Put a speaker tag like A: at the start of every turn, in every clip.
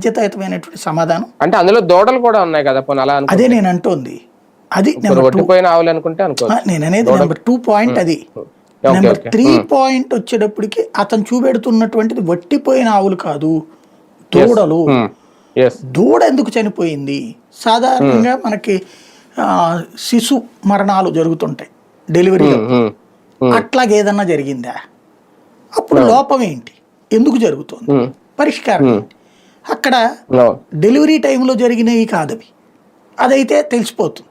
A: బాధ్యతాయుతమైనటువంటి సమాధానం.
B: అంటే అందులో దూడలు కూడా ఉన్నాయి కదా పోనీ అలా
A: అదే నేను అంటోంది. అది నెంబర్ టూ.
B: ఆవులు అనుకుంటే అనుకో.
A: నేను అనేది నెంబర్ టూ పాయింట్ అది. నెంబర్ త్రీ పాయింట్ వచ్చేటప్పటికి అతను చూపెడుతున్నటువంటిది వట్టిపోయిన ఆవులు కాదు. దూడలు. దూడ ఎందుకు చనిపోయింది? సాధారణంగా మనకి శిశు మరణాలు జరుగుతుంటాయి. డెలివరీ అట్లాగే ఏదన్నా జరిగిందా? అప్పుడు లోపం ఏంటి? ఎందుకు జరుగుతుంది? పరిష్కారం ఏంటి? అక్కడ డెలివరీ టైంలో జరిగినవి కాదవి. అదైతే తెలిసిపోతుంది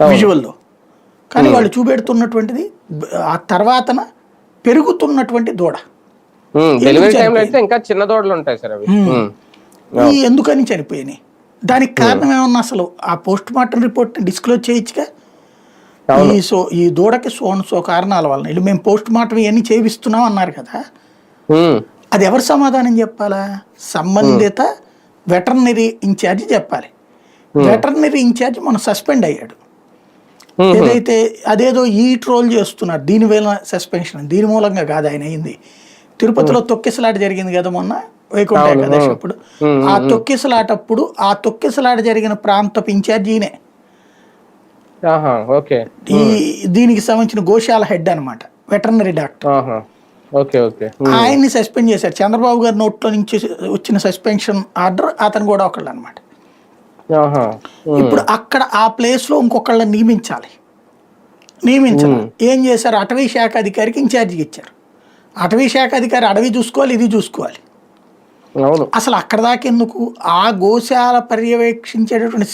A: విజువల్లో. కానీ వాళ్ళు చూపెడుతున్నటువంటిది ఆ తర్వాతన పెరుగుతున్నటువంటి దూడ.
B: అయితే ఇంకా చిన్న దూడలు ఉంటాయి సార్ అవి.
A: ఈ ఎందుకని చనిపోయినాయి దానికి కారణం ఏమన్నా అసలు ఆ పోస్ట్ మార్టం రిపోర్ట్ డిస్క్లోజ్ చేయొచ్చుగా? ఈ సో ఈ దూడకి సోన్ సో కారణాల వలన వీళ్ళు మేము పోస్ట్ మార్టం ఇవన్నీ చేపిస్తున్నాం అన్నారు కదా. అది ఎవరు సమాధానం చెప్పాలా? సంబంధిత వెటర్నరీ ఇన్ఛార్జ్ చెప్పాలి. వెటర్నరీ ఇన్ఛార్జ్ మన సస్పెండ్ అయ్యాడు. ఏదైతే అదేదో ఈ ట్రోల్ చేస్తున్నారు దీని వల్ల సస్పెన్షన్ దీని మూలంగా కాదు ఆయన అయింది. తిరుపతిలో తొక్కిసలాట జరిగింది కదా మొన్న? వైకుంఠ ఏకాదశి అప్పుడు ఆ తొక్కిసలాటప్పుడు ఆ తొక్కిసలాట జరిగిన ప్రాంతపు ఇన్ఛార్జ్ ఈయనే
B: ఆహా ఓకే.
A: ఈ దీనికి సంబంధించిన గోశాల హెడ్ అన్నమాట వెటర్నరీ డాక్టర్. ఆయన్ని సస్పెండ్ చేశారు. చంద్రబాబు గారి నోట్లో నుంచి వచ్చిన సస్పెన్షన్ ఆర్డర్ అతను కూడా ఒకళ్ళు అనమాట
B: ఆహా
A: ఇప్పుడు అక్కడ ఆ ప్లేస్లో ఇంకొకళ్ళని నియమించాలి. నియమించాలి ఏం చేశారు? అటవీ శాఖ అధికారికి ఇన్ఛార్జిగా ఇచ్చారు. అటవీ శాఖ అధికారి అడవి చూసుకోవాలి ఇది చూసుకోవాలి. అసలు అక్కడ దాకా ఎందుకు? ఆ గోశాల పర్యవేక్షించేటటువంటి